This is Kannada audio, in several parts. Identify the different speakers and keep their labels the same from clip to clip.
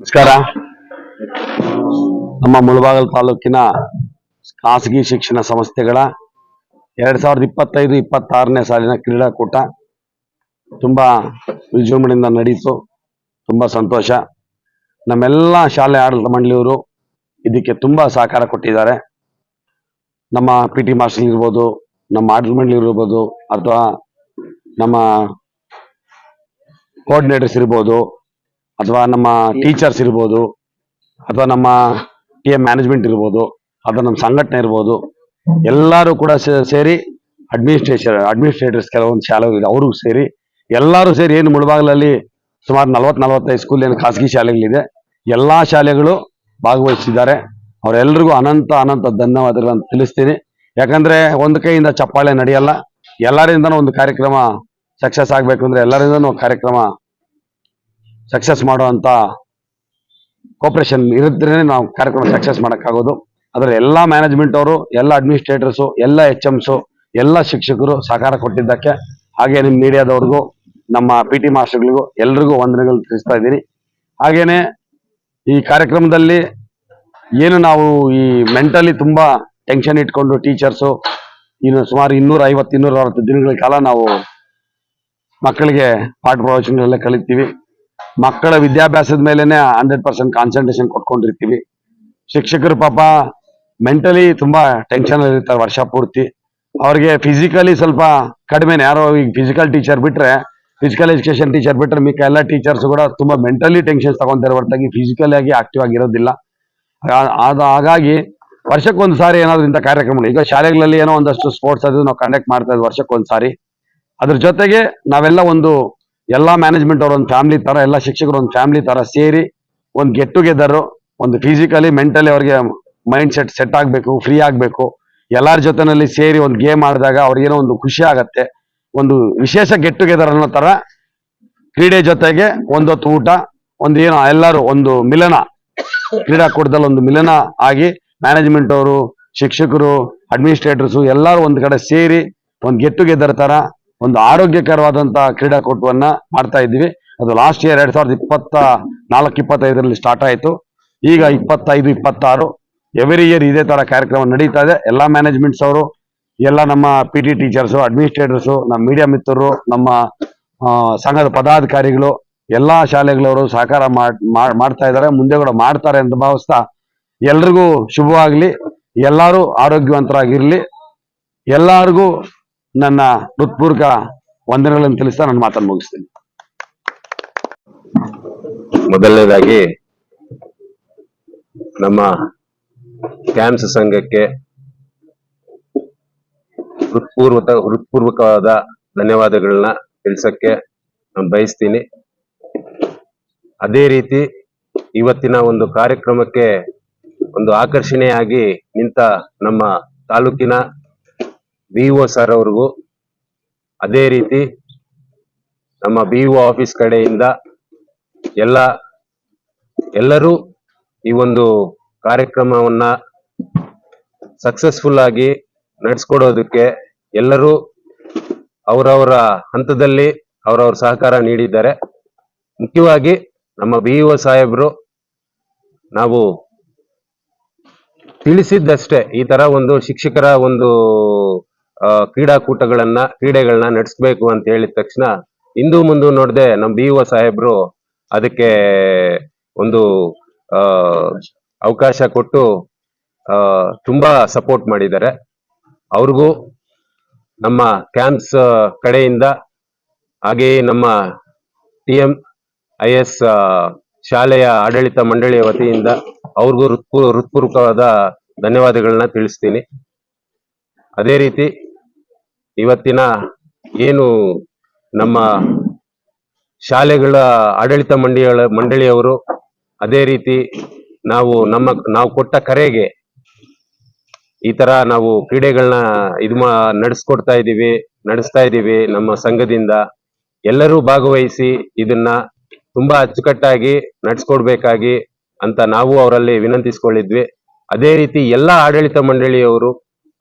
Speaker 1: ನಮಸ್ಕಾರ. ನಮ್ಮ ಮುಳಬಾಗಲ್ ತಾಲೂಕಿನ ಖಾಸಗಿ ಶಿಕ್ಷಣ ಸಂಸ್ಥೆಗಳ ಎರಡ್ ಸಾವಿರದ ಇಪ್ಪತ್ತೈದು, ಇಪ್ಪತ್ತಾರನೇ ಸಾಲಿನ ಕ್ರೀಡಾಕೂಟ ತುಂಬಾ ವಿಜೃಂಭಣೆಯಿಂದ ನಡೀತು. ತುಂಬಾ ಸಂತೋಷ. ನಮ್ಮೆಲ್ಲ ಶಾಲೆ ಆಡಳಿತ ಮಂಡಳಿಯವರು ಇದಕ್ಕೆ ತುಂಬಾ ಸಹಕಾರ ಕೊಟ್ಟಿದ್ದಾರೆ. ನಮ್ಮ ಪಿ ಟಿ ಮಾಸ್ಟರ್ ಇರ್ಬೋದು, ನಮ್ಮ ಆಡಳಿತ ಮಂಡಳಿ ಇರ್ಬೋದು, ಅಥವಾ ನಮ್ಮ ಕೋಆರ್ಡಿನೇಟರ್ಸ್ ಇರ್ಬೋದು ಅಥವಾ ನಮ್ಮ ಟೀಚರ್ಸ್ ಇರ್ಬೋದು ಅಥವಾ ನಮ್ಮ ಟಿ ಎಂ ಮ್ಯಾನೇಜ್ಮೆಂಟ್ ಇರ್ಬೋದು ಅಥವಾ ನಮ್ಮ ಸಂಘಟನೆ ಇರ್ಬೋದು ಎಲ್ಲರೂ ಕೂಡ ಸೇರಿ ಅಡ್ಮಿನಿಸ್ಟ್ರೇಷನ್ ಅಡ್ಮಿನಿಸ್ಟ್ರೇಟರ್ಸ್ ಕೆಲವೊಂದು ಶಾಲೆಗಳಿದೆ ಅವ್ರಿಗೂ ಸೇರಿ ಎಲ್ಲರೂ ಸೇರಿ ಏನು ಮುಳಬಾಗ್ಲಲ್ಲಿ ಸುಮಾರು ನಲವತ್ತು ನಲವತ್ತೈದು ಸ್ಕೂಲ್ ಏನು ಖಾಸಗಿ ಶಾಲೆಗಳಿದೆ ಎಲ್ಲಾ ಶಾಲೆಗಳು ಭಾಗವಹಿಸಿದ್ದಾರೆ ಅವರೆಲ್ಲರಿಗೂ ಅನಂತ ಅನಂತ ಧನ್ಯವಾದಗಳನ್ನು ತಿಳಿಸ್ತೀನಿ. ಯಾಕಂದ್ರೆ ಒಂದು ಕೈಯಿಂದ ಚಪ್ಪಾಳೆ ನಡೆಯಲ್ಲ ಎಲ್ಲರಿಂದನೂ ಒಂದು ಕಾರ್ಯಕ್ರಮ ಸಕ್ಸಸ್ ಆಗಬೇಕು ಅಂದ್ರೆ ಎಲ್ಲರಿಂದನೂ ಕಾರ್ಯಕ್ರಮ ಸಕ್ಸಸ್ ಮಾಡುವಂತ ಕೋಪರೇಷನ್ ಇರಿದ್ರೆ ನಾವು ಕಾರ್ಯಕ್ರಮ ಸಕ್ಸಸ್ ಮಾಡೋಕ್ಕಾಗೋದು. ಅದರ ಎಲ್ಲ ಮ್ಯಾನೇಜ್ಮೆಂಟ್ ಅವರು, ಎಲ್ಲ ಅಡ್ಮಿನಿಸ್ಟ್ರೇಟರ್ಸು ಎಲ್ಲ ಎಚ್ ಎಮ್ಸು ಎಲ್ಲ ಶಿಕ್ಷಕರು ಸಹಕಾರ ಕೊಟ್ಟಿದ್ದಕ್ಕೆ ಹಾಗೆ ನಿಮ್ಮ ಮೀಡಿಯಾದವ್ರಿಗೂ, ನಮ್ಮ ಪಿ ಟಿ ಮಾಸ್ಟರ್ಗಳಿಗೂ ಎಲ್ರಿಗೂ ವಂದನೆಗಳು ತಿಳಿಸ್ತಾ ಇದ್ದೀನಿ. ಹಾಗೇನೆ ಈ ಕಾರ್ಯಕ್ರಮದಲ್ಲಿ ಏನು ನಾವು ಈ ಮೆಂಟಲಿ ತುಂಬ ಟೆನ್ಷನ್ ಇಟ್ಕೊಂಡು ಟೀಚರ್ಸು ಇನ್ನು ಸುಮಾರು ಇನ್ನೂರ ಐವತ್ತು ಇನ್ನೂರ ಅರವತ್ತು ದಿನಗಳ ಕಾಲ ನಾವು ಮಕ್ಕಳಿಗೆ ಪಾಠ ಪ್ರವಚನಗಳೆಲ್ಲ ಕಲಿತೀವಿ. ಮಕ್ಕಳ ವಿದ್ಯಾಭ್ಯಾಸದ ಮೇಲೆನೆ ಹಂಡ್ರೆಡ್ ಪರ್ಸೆಂಟ್ ಕಾನ್ಸಂಟ್ರೇಷನ್ ಕೊಟ್ಕೊಂಡಿರ್ತೀವಿ. ಶಿಕ್ಷಕರು ಪಾಪ ಮೆಂಟಲಿ ತುಂಬಾ ಟೆನ್ಷನ್ ಇರ್ತಾರೆ ವರ್ಷ ಪೂರ್ತಿ. ಅವ್ರಿಗೆ ಫಿಸಿಕಲಿ ಸ್ವಲ್ಪ ಕಡಿಮೆನೆ. ಯಾರೋ ಈಗ ಫಿಸಿಕಲ್ ಟೀಚರ್ ಬಿಟ್ರೆ ಫಿಸಿಕಲ್ ಎಜುಕೇಶನ್ ಟೀಚರ್ ಬಿಟ್ರೆ ಮಿಕ್ಕ ಎಲ್ಲ ಟೀಚರ್ಸ್ ಕೂಡ ತುಂಬಾ ಮೆಂಟಲಿ ಟೆನ್ಷನ್ ತಗೊಂತಾರೆ ಹೊರತಾಗಿ ಫಿಸಿಕಲ್ ಆಗಿ ಆಕ್ಟಿವ್ ಆಗಿರೋದಿಲ್ಲ. ಆದ ಹಾಗಾಗಿ ವರ್ಷಕ್ಕೊಂದು ಸಾರಿ ಏನಾದ್ರು ಇಂಥ ಕಾರ್ಯಕ್ರಮಗಳು ಈಗ ಶಾಲೆಗಳಲ್ಲಿ ಏನೋ ಒಂದಷ್ಟು ಸ್ಪೋರ್ಟ್ಸ್ ಅದು ನಾವು ಕಂಡಕ್ಟ್ ಮಾಡ್ತಾ ಇದ್ವಿ ವರ್ಷಕ್ಕೊಂದು ಸಾರಿ ಅದ್ರ ಜೊತೆಗೆ ನಾವೆಲ್ಲ ಒಂದು ಎಲ್ಲಾ ಮ್ಯಾನೇಜ್ಮೆಂಟ್ ಅವ್ರ ಒಂದು ಫ್ಯಾಮಿಲಿ ತರ, ಎಲ್ಲ ಶಿಕ್ಷಕರು ಒಂದು ಫ್ಯಾಮಿಲಿ ತರ ಸೇರಿ ಒಂದು ಗೆಟ್ ಟುಗೆದರ್ ಒಂದು ಫಿಸಿಕಲಿ ಮೆಂಟಲಿ ಅವ್ರಿಗೆ ಮೈಂಡ್ ಸೆಟ್ ಸೆಟ್ ಆಗ್ಬೇಕು ಫ್ರೀ ಆಗ್ಬೇಕು. ಎಲ್ಲರ ಜೊತೆನಲ್ಲಿ ಸೇರಿ ಒಂದು ಗೇಮ್ ಆಡಿದಾಗ ಅವ್ರಿಗೇನೋ ಒಂದು ಖುಷಿ ಆಗತ್ತೆ. ಒಂದು ವಿಶೇಷ ಗೆಟ್ ಟುಗೆದರ್ ಅನ್ನೋ ತರ ಕ್ರೀಡೆ ಜೊತೆಗೆ ಒಂದೊತ್ತು ಊಟ, ಒಂದು ಏನೋ ಎಲ್ಲರೂ ಒಂದು ಮಿಲನ, ಕ್ರೀಡಾಕೂಟದಲ್ಲಿ ಒಂದು ಮಿಲನ ಆಗಿ ಮ್ಯಾನೇಜ್ಮೆಂಟ್ ಅವರು, ಶಿಕ್ಷಕರು ಅಡ್ಮಿನಿಸ್ಟ್ರೇಟರ್ಸು ಎಲ್ಲರೂ ಒಂದು ಕಡೆ ಸೇರಿ ಒಂದು ಗೆಟ್ ಟುಗೆದರ್ ತರ ಒಂದು ಆರೋಗ್ಯಕರವಾದಂತಹ ಕ್ರೀಡಾಕೂಟವನ್ನ ಮಾಡ್ತಾ ಇದ್ವಿ ಅದು ಲಾಸ್ಟ್ ಇಯರ್ ಎರಡ್ ಸಾವಿರದ ಇಪ್ಪತ್ತ ನಾಲ್ಕು, ಇಪ್ಪತ್ತೈದರಲ್ಲಿ ಸ್ಟಾರ್ಟ್ ಆಯಿತು. ಈಗ ಇಪ್ಪತ್ತೈದು, ಇಪ್ಪತ್ತಾರು. ಎವ್ರಿ ಇಯರ್ ಇದೇ ತರ ಕಾರ್ಯಕ್ರಮ ನಡೀತಾ ಇದೆ. ಎಲ್ಲಾ ಮ್ಯಾನೇಜ್ಮೆಂಟ್ಸ್ ಅವರು, ಎಲ್ಲ ನಮ್ಮ ಪಿ ಟಿ ಟೀಚರ್ಸು ಅಡ್ಮಿನಿಸ್ಟ್ರೇಟರ್ಸು ನಮ್ಮ ಮೀಡಿಯಾ ಮಿತ್ರರು, ನಮ್ಮ ಸಂಘದ ಪದಾಧಿಕಾರಿಗಳು, ಎಲ್ಲಾ ಶಾಲೆಗಳವರು ಸಹಕಾರ ಮಾಡ್- ಮಾಡ್- ಮಾಡ್ತಾ ಇದ್ದಾರೆ. ಮುಂದೆ ಕೂಡ ಮಾಡ್ತಾರೆ ಅಂತ ಭಾವಿಸ್ತಾ ಎಲ್ರಿಗೂ ಶುಭವಾಗಲಿ. ಎಲ್ಲರೂ ಆರೋಗ್ಯವಂತರಾಗಿರ್ಲಿ. ಎಲ್ಲರಿಗೂ ನನ್ನ ಹೃತ್ಪೂರ್ವಕ ವಂದನೆಗಳನ್ನು ತಿಳಿಸ್ತಾ ನನ್ನ ಮಾತನ್ನು ಮುಗಿಸ್ತೀನಿ.
Speaker 2: ಮೊದಲನೇದಾಗಿ ನಮ್ಮ ಕ್ಯಾನ್ಸ್ ಸಂಘಕ್ಕೆ ಹೃತ್ಪೂರ್ವಕ ಹೃತ್ಪೂರ್ವಕವಾದ ಧನ್ಯವಾದಗಳನ್ನ ತಿಳಿಸಕ್ಕೆ ನಾನು ಬಯಸ್ತೀನಿ. ಅದೇ ರೀತಿ ಇವತ್ತಿನ ಒಂದು ಕಾರ್ಯಕ್ರಮಕ್ಕೆ ಒಂದು ಆಕರ್ಷಣೆಯಾಗಿ ನಿಂತ ನಮ್ಮ ತಾಲೂಕಿನ ಬಿ ಒ ಸರ್ ಅವ್ರಿಗೂ ಅದೇ ರೀತಿ ನಮ್ಮ ಬಿ ಒ ಆಫೀಸ್ ಕಡೆಯಿಂದ ಎಲ್ಲ, ಎಲ್ಲರೂ ಈ ಒಂದು ಕಾರ್ಯಕ್ರಮವನ್ನ ಸಕ್ಸಸ್ಫುಲ್ ಆಗಿ ನಡೆಸ್ಕೊಡೋದಕ್ಕೆ ಎಲ್ಲರೂ ಅವರವರ ಹಂತದಲ್ಲಿ ಅವರವ್ರ ಸಹಕಾರ ನೀಡಿದ್ದಾರೆ. ಮುಖ್ಯವಾಗಿ ನಮ್ಮ ಬಿ ಒ ಸಾಹೇಬರು ನಾವು ತಿಳಿಸಿದ್ದಷ್ಟೇ ಈ ತರ ಒಂದು ಶಿಕ್ಷಕರ ಒಂದು ಕ್ರೀಡಾಕೂಟಗಳನ್ನ, ಕ್ರೀಡೆಗಳನ್ನ ನಡೆಸ್ಬೇಕು ಅಂತ ಹೇಳಿದ ತಕ್ಷಣ ಹಿಂದೂ ಮುಂದು ನೋಡದೆ ನಮ್ಮ ಬಿ ಒ ಸಾಹೇಬ್ರು ಅದಕ್ಕೆ ಒಂದು ಅವಕಾಶ ಕೊಟ್ಟು ತುಂಬಾ ಸಪೋರ್ಟ್ ಮಾಡಿದ್ದಾರೆ. ಅವ್ರಿಗೂ ನಮ್ಮ ಕ್ಯಾಂಪ್ಸ್ ಕಡೆಯಿಂದ ಹಾಗೆಯೇ ನಮ್ಮ ಟಿ ಎಂ ಐ ಎಸ್ ಶಾಲೆಯ ಆಡಳಿತ ಮಂಡಳಿಯ ವತಿಯಿಂದ ಅವ್ರಿಗೂ ಹೃತ್ಪೂ, ಹೃತ್ಪೂರ್ವಕವಾದ ಧನ್ಯವಾದಗಳನ್ನ ತಿಳಿಸ್ತೀನಿ. ಅದೇ ರೀತಿ ಇವತ್ತಿನ ಏನು ನಮ್ಮ ಶಾಲೆಗಳ ಆಡಳಿತ ಮಂಡಳಿಗಳ ಮಂಡಳಿಯವರು, ಅದೇ ರೀತಿ ನಾವು ನಮ್ಮ, ನಾವು ಕೊಟ್ಟ ಕರೆಗೆ ಈ ತರ ನಾವು ಕ್ರೀಡೆಗಳನ್ನ ಇದು ನಡೆಸ್ಕೊಡ್ತಾ ಇದ್ದೀವಿ, ನಡೆಸ್ತಾ ಇದೀವಿ ನಮ್ಮ ಸಂಘದಿಂದ. ಎಲ್ಲರೂ ಭಾಗವಹಿಸಿ ಇದನ್ನ ತುಂಬಾ ಅಚ್ಚುಕಟ್ಟಾಗಿ ನಡೆಸ್ಕೊಡ್ಬೇಕಾಗಿ ಅಂತ ನಾವು ಅವರಲ್ಲಿ ವಿನಂತಿಸ್ಕೊಳ್ಳಿದ್ವಿ ಅದೇ ರೀತಿ ಎಲ್ಲ ಆಡಳಿತ ಮಂಡಳಿಯವರು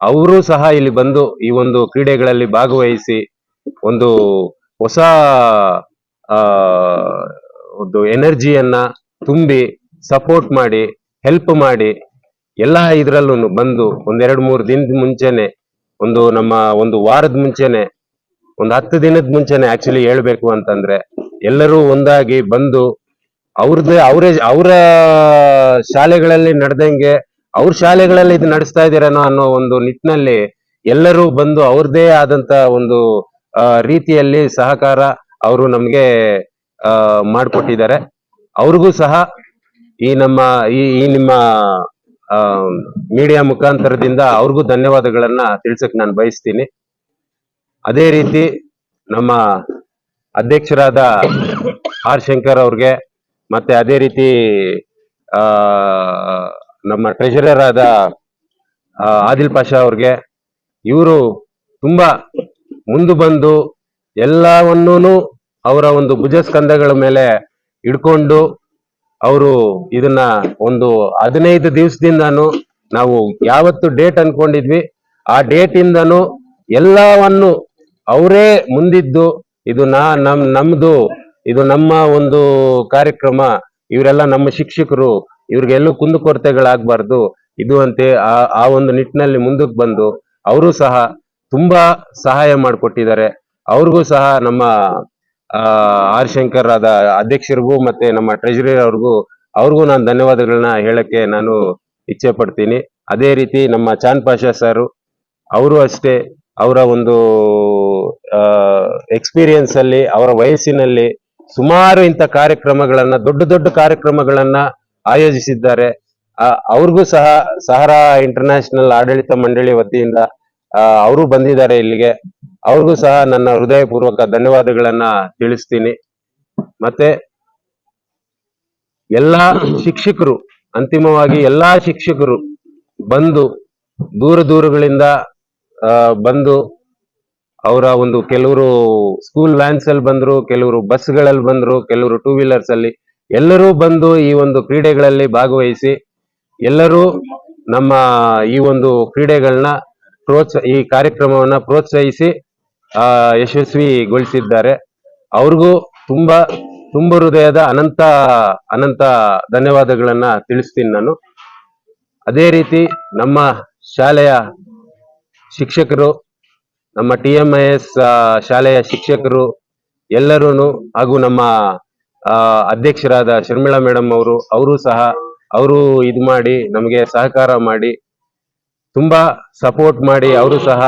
Speaker 2: ಅವರು ಸಹ ಇಲ್ಲಿ ಬಂದು ಈ ಒಂದು ಕ್ರೀಡೆಗಳಲ್ಲಿ ಭಾಗವಹಿಸಿ ಒಂದು ಹೊಸ, ಆ, ಒಂದು ಎನರ್ಜಿಯನ್ನ ತುಂಬಿ ಸಪೋರ್ಟ್ ಮಾಡಿ, ಹೆಲ್ಪ್ ಮಾಡಿ ಎಲ್ಲ ಇದ್ರಲ್ಲೂ ಬಂದು ಒಂದೆರಡು ಮೂರು ದಿನದ ಮುಂಚೆನೆ ಒಂದು ನಮ್ಮ ಒಂದು ವಾರದ ಮುಂಚೆನೆ, ಒಂದು ಹತ್ತು ದಿನದ ಮುಂಚೆನೆ ಆಕ್ಚುಲಿ ಹೇಳ್ಬೇಕು ಅಂತಂದ್ರೆ ಎಲ್ಲರೂ ಒಂದಾಗಿ ಬಂದು ಅವ್ರದ್ದೇ, ಅವರೇ, ಅವರ ಶಾಲೆಗಳಲ್ಲಿ ನಡೆದಂಗೆ ಅವ್ರ ಶಾಲೆಗಳಲ್ಲಿ ಇದು ನಡೆಸ್ತಾ ಇದ್ದೀರೇನೋ ಅನ್ನೋ ಒಂದು ನಿಟ್ಟಿನಲ್ಲಿ ಎಲ್ಲರೂ ಬಂದು ಅವ್ರದೇ ಆದಂತ ಒಂದು ರೀತಿಯಲ್ಲಿ ಸಹಕಾರ ಅವರು ನಮ್ಗೆ ಆ, ಮಾಡ್ಕೊಟ್ಟಿದ್ದಾರೆ. ಅವ್ರಿಗೂ ಸಹ ಈ ನಮ್ಮ ಈ ಈ ನಿಮ್ಮ ಮೀಡಿಯಾ ಮುಖಾಂತರದಿಂದ ಅವ್ರಿಗೂ ಧನ್ಯವಾದಗಳನ್ನ ತಿಳ್ಸಕ್ ನಾನು ಬಯಸ್ತೀನಿ. ಅದೇ ರೀತಿ ನಮ್ಮ ಅಧ್ಯಕ್ಷರಾದ ಆರ್ ಶಂಕರ್ ಅವ್ರಿಗೆ ಮತ್ತೆ ಅದೇ ರೀತಿ ಆ ನಮ್ಮ ಟ್ರೆಷರರ್ ಆದ ಆದಿಲ್ ಪಾಷಾ ಅವ್ರಿಗೆ ಇವರು ತುಂಬಾ ಮುಂದೆ ಬಂದು ಎಲ್ಲವನ್ನೂ ಅವರ ಒಂದು ಭುಜಸ್ಕಂಧಗಳ ಮೇಲೆ ಇಡ್ಕೊಂಡು ಅವರು ಇದನ್ನ ಒಂದು ಹದಿನೈದು ದಿವಸದಿಂದಾನು ನಾವು ಯಾವತ್ತು ಡೇಟ್ ಅನ್ಕೊಂಡಿದ್ವಿ. ಆ ಡೇಟ್ ಇಂದನು ಎಲ್ಲವನ್ನು ಅವರೇ ಮುಂದಿದ್ದು ಇದು ನಾ, ನಮ್, ನಮ್ದು, ಇದು ನಮ್ಮ ಒಂದು ಕಾರ್ಯಕ್ರಮ, ಇವರೆಲ್ಲ ನಮ್ಮ ಶಿಕ್ಷಕರು ಇವ್ರಿಗೆಲ್ಲೂ ಕುಂದುಕೊರತೆಗಳಾಗಬಾರ್ದು. ಇದು ಅಂತೆ ಆ ಆ ಒಂದು ನಿಟ್ಟಿನಲ್ಲಿ ಮುಂದಕ್ಕೆ ಬಂದು ಅವರು ಸಹ ತುಂಬಾ ಸಹಾಯ ಮಾಡಿಕೊಟ್ಟಿದ್ದಾರೆ. ಅವ್ರಿಗೂ ಸಹ ನಮ್ಮ ಆರ್ ಶಂಕರ್ ಆದ ಅಧ್ಯಕ್ಷರಿಗೂ ಮತ್ತೆ ನಮ್ಮ ಟ್ರೆಜರಿ ಅವ್ರಿಗೂ ಅವ್ರಿಗೂ ನಾನು ಧನ್ಯವಾದಗಳನ್ನ ಹೇಳಕ್ಕೆ ನಾನು ಇಚ್ಛೆ ಪಡ್ತೀನಿ. ಅದೇ ರೀತಿ ನಮ್ಮ ಚಾಂದ್ ಪಾಷಾ ಸರ್, ಅವರು ಅಷ್ಟೇ ಅವರ ಒಂದು ಎಕ್ಸ್ಪೀರಿಯನ್ಸ್ ಅಲ್ಲಿ, ಅವರ ವಯಸ್ಸಿನಲ್ಲಿ ಸುಮಾರು ಇಂಥ ಕಾರ್ಯಕ್ರಮಗಳನ್ನ, ದೊಡ್ಡ ದೊಡ್ಡ ಕಾರ್ಯಕ್ರಮಗಳನ್ನ ಆಯೋಜಿಸಿದ್ದಾರೆ. ಅವ್ರಿಗೂ ಸಹ ಸಹರಾ ಇಂಟರ್ನ್ಯಾಷನಲ್ ಆಡಳಿತ ಮಂಡಳಿ ವತಿಯಿಂದ ಅವರು ಬಂದಿದ್ದಾರೆ ಇಲ್ಲಿಗೆ. ಅವ್ರಿಗೂ ಸಹ ನನ್ನ ಹೃದಯಪೂರ್ವಕ ಧನ್ಯವಾದಗಳನ್ನ ತಿಳಿಸ್ತೀನಿ. ಮತ್ತೆ ಎಲ್ಲಾ ಶಿಕ್ಷಕರು, ಅಂತಿಮವಾಗಿ ಎಲ್ಲಾ ಶಿಕ್ಷಕರು ಬಂದು ದೂರ ದೂರಗಳಿಂದ ಬಂದು ಅವರ ಒಂದು ಕೆಲವರು ಸ್ಕೂಲ್ ವ್ಯಾನ್ಸ್ ಅಲ್ಲಿ ಬಂದ್ರು, ಕೆಲವರು ಬಸ್ಗಳಲ್ಲಿ ಬಂದ್ರು, ಕೆಲವರು ಟೂ ವೀಲರ್ಸ್ ಅಲ್ಲಿ ಎಲ್ಲರೂ ಬಂದು ಈ ಒಂದು ಕ್ರೀಡೆಗಳಲ್ಲಿ ಭಾಗವಹಿಸಿ, ಎಲ್ಲರೂ ನಮ್ಮ ಈ ಒಂದು ಕ್ರೀಡೆಗಳನ್ನ ಪ್ರೋತ್ಸ, ಈ ಕಾರ್ಯಕ್ರಮವನ್ನ ಪ್ರೋತ್ಸಾಹಿಸಿ ಯಶಸ್ವಿಗೊಳಿಸಿದ್ದಾರೆ. ಅವ್ರಿಗೂ ತುಂಬಾ, ತುಂಬ ಹೃದಯದ ಅನಂತ ಅನಂತ ಧನ್ಯವಾದಗಳನ್ನ ತಿಳಿಸ್ತೀನಿ ನಾನು. ಅದೇ ರೀತಿ ನಮ್ಮ ಶಾಲೆಯ ಶಿಕ್ಷಕರು, ನಮ್ಮ ಟಿ ಎಂ ಐ ಎಸ್ ಶಾಲೆಯ ಶಿಕ್ಷಕರು ಎಲ್ಲರೂ ಹಾಗೂ ನಮ್ಮ ಅಧ್ಯಕ್ಷರಾದ ಶರ್ಮಿಳಾ ಮೇಡಮ್ ಅವರು ಅವರು ಸಹ ಅವರು ಇದು ಮಾಡಿ, ನಮಗೆ ಸಹಕಾರ ಮಾಡಿ, ತುಂಬಾ ಸಪೋರ್ಟ್ ಮಾಡಿ ಅವರು ಸಹ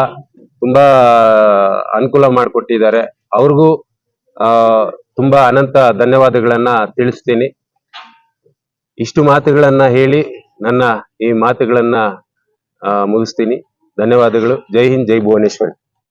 Speaker 2: ತುಂಬಾ ಅನುಕೂಲ ಮಾಡಿಕೊಟ್ಟಿದ್ದಾರೆ. ಅವ್ರಿಗೂ ತುಂಬಾ ಅನಂತ ಧನ್ಯವಾದಗಳನ್ನ ತಿಳಿಸ್ತೀನಿ. ಇಷ್ಟು ಮಾತುಗಳನ್ನ ಹೇಳಿ ನನ್ನ ಈ ಮಾತುಗಳನ್ನ ಮುಗಿಸ್ತೀನಿ. ಧನ್ಯವಾದಗಳು. ಜೈ ಹಿಂದ್, ಜೈ ಭುವನೇಶ್ವರ್.